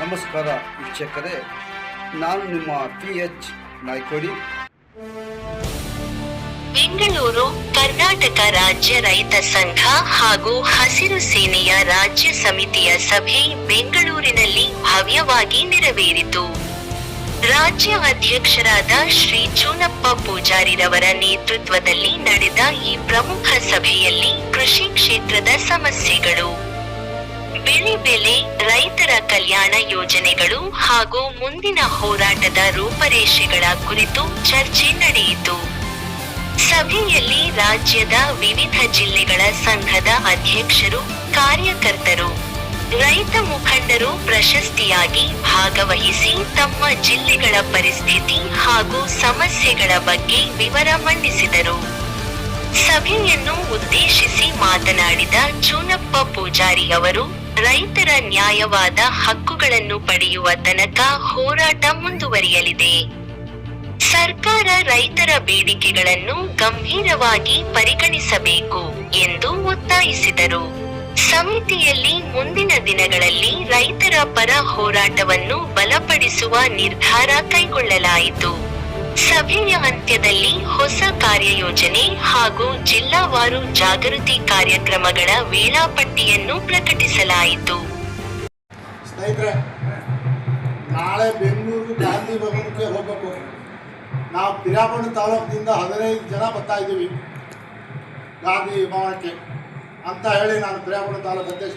ನಮಸ್ಕಾರ ವೀಕ್ಷಕರೇ, ನಾನು ನಿಮ್ಮ ಪಿ ಎಚ್ ನಾಯ್ಕೋಡಿ. ಬೆಂಗಳೂರು ಕರ್ನಾಟಕ ರಾಜ್ಯ ರೈತ ಸಂಘ ಹಾಗೂ ಹಸಿರು ಸೇನೆಯ ರಾಜ್ಯ ಸಮಿತಿಯ ಸಭೆ ಬೆಂಗಳೂರಿನಲ್ಲಿ ಭವ್ಯವಾಗಿ ನೆರವೇರಿತು. ರಾಜ್ಯ ಅಧ್ಯಕ್ಷರಾದ ಶ್ರೀ ಚೂನಪ್ಪ ಪೂಜಾರಿರವರ ನೇತೃತ್ವದಲ್ಲಿ ನಡೆದ ಈ ಪ್ರಮುಖ ಸಭೆಯಲ್ಲಿ ಕೃಷಿ ಕ್ಷೇತ್ರದ ಸಮಸ್ಯೆಗಳು. ಬೆಳೆ ಬೆಲೆ, ರೈತರ ಕಲ್ಯಾಣ ಯೋಜನೆಗಳು ಹಾಗೂ ಮುಂದಿನ ಹೋರಾಟದ ರೂಪರೇಷೆಗಳ ಕುರಿತು ಚರ್ಚೆ ನಡೆಯಿತು. ಸಭೆಯಲ್ಲಿ ರಾಜ್ಯದ ವಿವಿಧ ಜಿಲ್ಲೆಗಳ ಸಂಘದ ಅಧ್ಯಕ್ಷರು, ಕಾರ್ಯಕರ್ತರು, ರೈತ ಮುಖಂಡರು ಪ್ರಶಸ್ತಿಯಾಗಿ ಭಾಗವಹಿಸಿ ತಮ್ಮ ಜಿಲ್ಲೆಗಳ ಪರಿಸ್ಥಿತಿ ಹಾಗೂ ಸಮಸ್ಯೆಗಳ ಬಗ್ಗೆ ವಿವರ ಮಂಡಿಸಿದರು. ಸಭೆಯನ್ನು ಉದ್ದೇಶಿಸಿ ಮಾತನಾಡಿದ ಚೂನಪ್ಪ ಪೂಜಾರಿ ಅವರು ರೈತರ ನ್ಯಾಯವಾದ ಹಕ್ಕುಗಳನ್ನು ಪಡೆಯುವ ತನಕ ಹೋರಾಟ ಮುಂದುವರಿಯಲಿದೆ. ಸರ್ಕಾರ ರೈತರ ಬೇಡಿಕೆಗಳನ್ನು ಗಂಭೀರವಾಗಿ ಪರಿಗಣಿಸಬೇಕು ಎಂದು ಒತ್ತಾಯಿಸಿದರು. ಸಮಿತಿಯಲ್ಲಿ ಮುಂದಿನ ದಿನಗಳಲ್ಲಿ ರೈತರ ಪರ ಹೋರಾಟವನ್ನು ಬಲಪಡಿಸುವ ನಿರ್ಧಾರ ಕೈಗೊಳ್ಳಲಾಯಿತು. ಸಭೆಯ ಅಂತ್ಯದಲ್ಲಿ ಹೊಸ ಕಾರ್ಯಯೋಜನೆ ಹಾಗೂ ಜಿಲ್ಲಾವಾರು ಜಾಗೃತಿ ಕಾರ್ಯಕ್ರಮಗಳ ವೇಳಾಪಟ್ಟಿಯನ್ನು ಪ್ರಕಟಿಸಲಾಯಿತು. ಸ್ನೇಹಿತರೆ, ನಾಳೆ ಬೆಂಗಳೂರು ಗಾಂಧಿ ಭವನಕ್ಕೆ ಹೋಗಬೇಕು. ನಾವು ಪಿರಾಮಂಡ್ ತಾಲೂಕಿನಿಂದ ಹದಿನೈದು ಜನ ಬರ್ತಾ ಇದ್ದೀವಿ. ಗಾಂಧಿ ಭವನಕ್ಕೆ. ಅಂತ ಹೇಳಿ ನಾನು ಪಿರಾಮಣ ತಾಲೂಕು ಅಧ್ಯಕ್ಷ